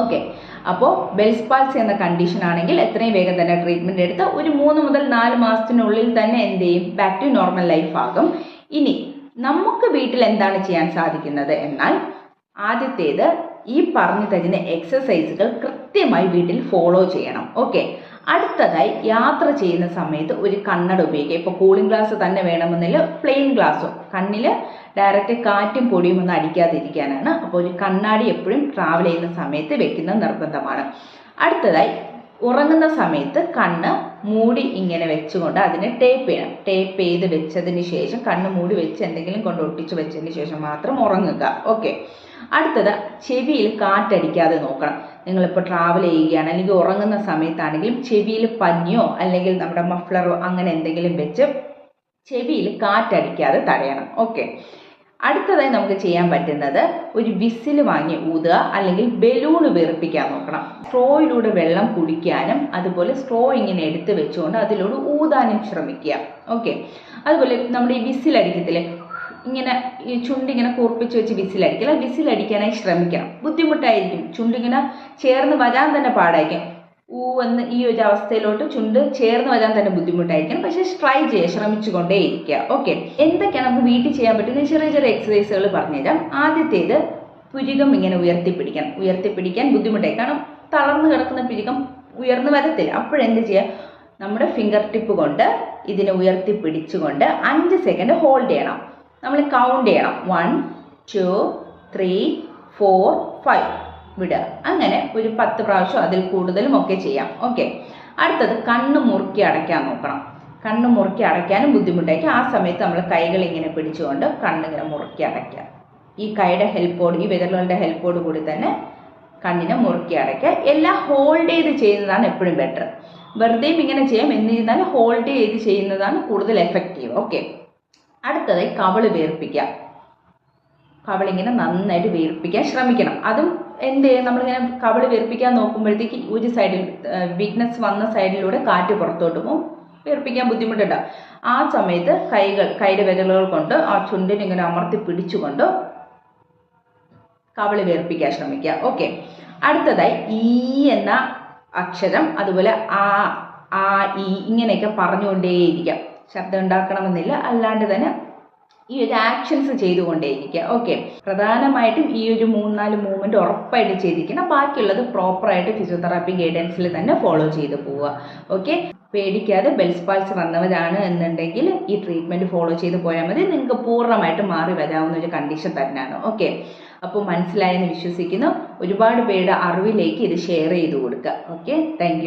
Okay അപ്പോൾ bells palsy എന്ന condition ആണെങ്കിൽ എത്രയും വേഗം തന്നെ ട്രീറ്റ്മെന്റ് എടുത്ത് ഒരു മൂന്ന് മുതൽ നാല് മാസത്തിനുള്ളിൽ തന്നെ എന്ത് ചെയ്യും? ബാക്ക് ടു നോർമൽ ലൈഫ് ആകും. ഇനി നമുക്ക് വീട്ടിൽ എന്താണ് ചെയ്യാൻ സാധിക്കുന്നത്? എന്നാൽ ആദ്യത്തേത് ഈ പറഞ്ഞു തരുന്ന എക്സസൈസുകൾ കൃത്യമായി വീട്ടിൽ ഫോളോ ചെയ്യണം. ഓക്കെ അടുത്തതായി യാത്ര ചെയ്യുന്ന സമയത്ത് ഒരു കണ്ണട ഉപയോഗിക്കുക. ഇപ്പോൾ കൂളിംഗ് ഗ്ലാസ് തന്നെ വേണമെന്നില്ല പ്ലെയിൻ ഗ്ലാസ്സോ കണ്ണിൽ ഡയറക്റ്റ് കാറ്റും പൊടിയും ഒന്നും അടിക്കാതിരിക്കാനാണ്. അപ്പോൾ ഒരു കണ്ണാടി എപ്പോഴും ട്രാവൽ ചെയ്യുന്ന സമയത്ത് വെക്കുന്നത് നിർബന്ധമാണ്. അടുത്തതായി ഉറങ്ങുന്ന സമയത്ത് കണ്ണ് മൂടി ഇങ്ങനെ വെച്ചുകൊണ്ട് അതിനെ ടേപ്പ് ചെയ്യണം. ടേപ്പ് ചെയ്ത് വെച്ചതിന് ശേഷം കണ്ണ് മൂടി വെച്ച് എന്തെങ്കിലും കൊണ്ട് ഒട്ടിച്ച് വെച്ചതിന് ശേഷം മാത്രം ഉറങ്ങുക. ഓക്കെ അടുത്തത് ചെവിയിൽ കാറ്റടിക്കാതെ നോക്കണം. നിങ്ങളിപ്പോൾ ട്രാവൽ ചെയ്യുകയാണ് അല്ലെങ്കിൽ ഉറങ്ങുന്ന സമയത്താണെങ്കിലും ചെവിയിൽ പഞ്ഞോ അല്ലെങ്കിൽ നമ്മുടെ മഫ്ലറോ അങ്ങനെ എന്തെങ്കിലും വെച്ച് ചെവിയിൽ കാറ്റടിക്കാതെ തടയണം. ഓക്കെ അടുത്തതായി നമുക്ക് ചെയ്യാൻ പറ്റുന്നത് ഒരു വിസിൽ വാങ്ങി ഊതുക അല്ലെങ്കിൽ ബലൂൺ വീർപ്പിക്കാൻ നോക്കണം. സ്ട്രോയിലൂടെ വെള്ളം കുടിക്കാനും അതുപോലെ സ്ട്രോ ഇങ്ങനെ എടുത്ത് വെച്ചുകൊണ്ട് അതിലൂടെ ഊതാനും ശ്രമിക്കുക. ഓക്കെ അതുപോലെ നമ്മുടെ ഈ വിസിലടിക്കത്തില്ലേ? ഇങ്ങനെ ഈ ചുണ്ടിങ്ങനെ കൂർപ്പിച്ച് വെച്ച് വിസിലടിക്കില്ല വിസിലടിക്കാനായി ശ്രമിക്കണം. ബുദ്ധിമുട്ടായിരിക്കും. ചുണ്ടിങ്ങനെ ചേർന്ന് വരാൻ തന്നെ പാടായിരിക്കും. ഊ എന്ന് ഈ ഒരു അവസ്ഥയിലോട്ട് ചുണ്ട് ചേർന്ന് വരാൻ തന്നെ ബുദ്ധിമുട്ടായിരിക്കും. പക്ഷെ ട്രൈ ചെയ്യുക ശ്രമിച്ചുകൊണ്ടേ ഇരിക്കുക ഓക്കെ. എന്തൊക്കെയാണ് നമുക്ക് വീട്ടിൽ ചെയ്യാൻ പറ്റുന്ന ചെറിയ ചെറിയ എക്സസൈസുകൾ പറഞ്ഞുതരാം. ആദ്യത്തേത് പുരികം ഇങ്ങനെ ഉയർത്തിപ്പിടിക്കണം. ഉയർത്തിപ്പിടിക്കാൻ ബുദ്ധിമുട്ടായി. കാരണം തളർന്നു കിടക്കുന്ന പുരികം ഉയർന്നു വരത്തില്ല. അപ്പോഴെന്ത് ചെയ്യുക? നമ്മുടെ ഫിംഗർ ടിപ്പ് കൊണ്ട് ഇതിനെ ഉയർത്തി പിടിച്ചുകൊണ്ട് അഞ്ച് സെക്കൻഡ് ഹോൾഡ് ചെയ്യണം. നമ്മൾ കൗണ്ട് ചെയ്യണം. One two three four five വിടുക. അങ്ങനെ ഒരു പത്ത് പ്രാവശ്യം അതിൽ കൂടുതലും ഒക്കെ ചെയ്യാം. ഓക്കെ അടുത്തത് കണ്ണ് മുറുക്കി അടയ്ക്കാൻ നോക്കണം. കണ്ണ് മുറുക്കി അടയ്ക്കാനും ബുദ്ധിമുട്ടായിരിക്കും. ആ സമയത്ത് നമ്മൾ കൈകൾ ഇങ്ങനെ പിടിച്ചുകൊണ്ട് കണ്ണിങ്ങനെ മുറുക്കി അടയ്ക്കുക. ഈ കൈയുടെ ഹെൽപ്പോട് ഈ വിരലുകളുടെ ഹെൽപ്പോട് കൂടി തന്നെ കണ്ണിനെ മുറുക്കി അടയ്ക്കുക. എല്ലാം ഹോൾഡ് ചെയ്ത് ചെയ്യുന്നതാണ് എപ്പോഴും ബെറ്റർ വെറുതെയും ഇങ്ങനെ ചെയ്യാം. എന്നിരുന്നാലും ഹോൾഡ് ചെയ്ത് ചെയ്യുന്നതാണ് കൂടുതൽ എഫക്റ്റീവ് ഓക്കെ അടുത്തതായി കവൾ വേർപ്പിക്കുക. കവളിങ്ങനെ നന്നായിട്ട് വേർപ്പിക്കാൻ ശ്രമിക്കണം. അതും എന്ത് നമ്മളിങ്ങനെ കവൾ വേർപ്പിക്കാൻ നോക്കുമ്പോഴത്തേക്ക് ഒരു സൈഡിൽ വീക്ക്നെസ് വന്ന സൈഡിലൂടെ കാറ്റ് പുറത്തോട്ട് പോകും. വേർപ്പിക്കാൻ ബുദ്ധിമുട്ടുണ്ടാവും ആ സമയത്ത് കൈകൾ കൈയുടെ വിരലുകൾ കൊണ്ട് ആ ചുണ്ടിനെ ഇങ്ങനെ അമർത്തി പിടിച്ചുകൊണ്ട് കവൾ വേർപ്പിക്കാൻ ശ്രമിക്കുക. ഓക്കെ. അടുത്തതായി ഈ എന്ന അക്ഷരം അതുപോലെ ആ ആ ഇ ഇങ്ങനെയൊക്കെ പറഞ്ഞുകൊണ്ടേയിരിക്കാം. ശബ്ദം ഉണ്ടാക്കണമെന്നില്ല അല്ലാണ്ട് തന്നെ ഈ ഒരു ആക്ഷൻസ് ചെയ്തുകൊണ്ടേയിരിക്കുക. ഓക്കെ പ്രധാനമായിട്ടും ഈ ഒരു മൂന്നാൽ മൂവ്മെന്റ് ഉറപ്പായിട്ട് ചെയ്തിരിക്കണം. ബാക്കിയുള്ളത് പ്രോപ്പറായിട്ട് ഫിസിയോതെറാപ്പി ഗൈഡൻസിൽ തന്നെ ഫോളോ ചെയ്ത് പോവുക. ഓക്കെ പേടിക്കാതെ ബെൽസ് പാൽസ് വന്നവരാണ് എന്നുണ്ടെങ്കിൽ ഈ ട്രീറ്റ്മെന്റ് ഫോളോ ചെയ്ത് പോയാൽ മതി. നിങ്ങൾക്ക് പൂർണമായിട്ട് മാറി വരാവുന്ന ഒരു കണ്ടീഷൻ തന്നെയാണ്. ഓക്കെ അപ്പോൾ മനസ്സിലായെന്ന് വിശ്വസിക്കുന്നു. ഒരുപാട് പേരുടെ അറിവിലേക്ക് ഇത് ഷെയർ ചെയ്ത് കൊടുക്കുക. Okay thank